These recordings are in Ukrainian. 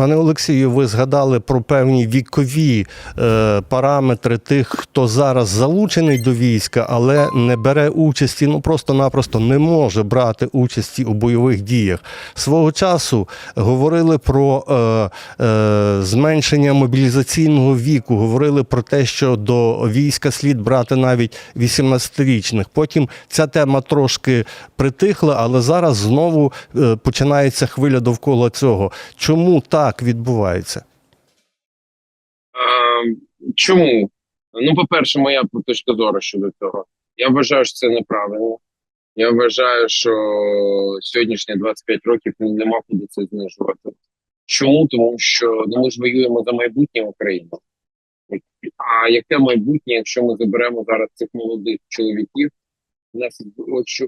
Пане Олексію, ви згадали про певні вікові е, параметри тих, хто зараз залучений до війська, але не бере участі, ну просто-напросто не може брати участі у бойових діях. Свого часу говорили про е, е, зменшення мобілізаційного віку, говорили про те, що до війська слід брати навіть 18-річних. Потім ця тема трошки притихла, але зараз знову е, починається хвиля довкола цього. Чому так відбувається? Е, Чому? Ну, по-перше, моя точка зору щодо цього. Я вважаю, що це неправильно. Я вважаю, що сьогоднішні 25 років нема куди це знижувати. Чому? Тому що ну, ми ж воюємо за майбутнє України. А яке майбутнє, якщо ми заберемо зараз цих молодих чоловіків? У нас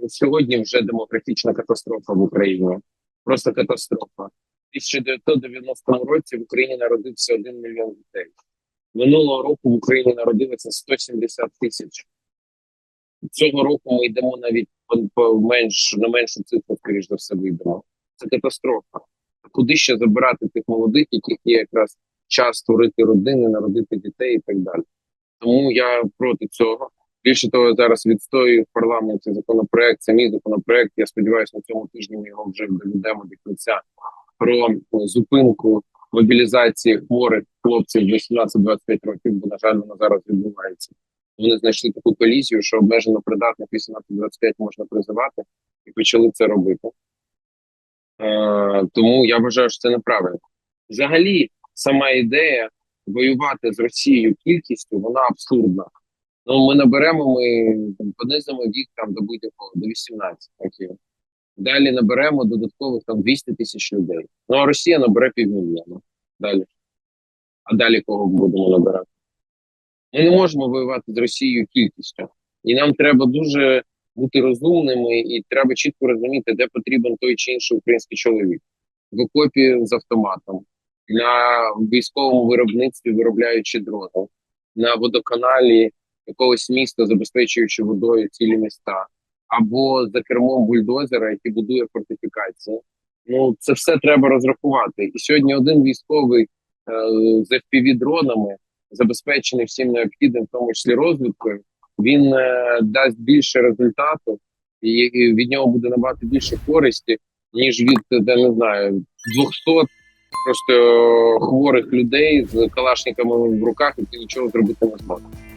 сьогодні вже демографічна катастрофа в Україні. Просто катастрофа. У 1990 році в Україні народився 1 мільйон дітей. Минулого року в Україні народилося 170 тисяч. Цього року ми йдемо навіть по, менш на меншу цифру, скоріш за все, вийдемо. Це катастрофа. Куди ще забирати тих молодих, яких є якраз час створити родини, народити дітей і так далі. Тому я проти цього. Більше того, я зараз відстоюю в парламенті законопроект. Це мій законопроект. Я сподіваюся, на цьому тижні ми його вже доведемо до кінця про е, зупинку мобілізації хворих хлопців 18-25 років, бо на жаль, вона зараз відбувається. Вони знайшли таку колізію, що обмежено придатних 18-25 можна призивати, і почали це робити. Е, тому я вважаю, що це неправильно. Взагалі, сама ідея воювати з Росією кількістю, вона абсурдна. Ну, ми наберемо, ми понизимо вік там до будь-якого до 18 років. Далі наберемо додаткових там 200 тисяч людей. Ну а Росія набере півмільйона. Далі. А далі кого будемо набирати? Ми не можемо воювати з Росією кількістю. І нам треба дуже бути розумними, і треба чітко розуміти, де потрібен той чи інший український чоловік в окопі з автоматом, на військовому виробництві, виробляючи дрони, на водоканалі якогось міста, забезпечуючи водою цілі міста, або за кермом бульдозера, який будує фортифікації. Ну це все треба розрахувати. І сьогодні один військовий е, з fpv дронами забезпечений всім необхідним, в тому числі розвідкою, він е, дасть більше результату, і, від нього буде набагато більше користі, ніж від де не знаю 200 просто е, хворих людей з калашниками в руках, які нічого зробити не зможуть.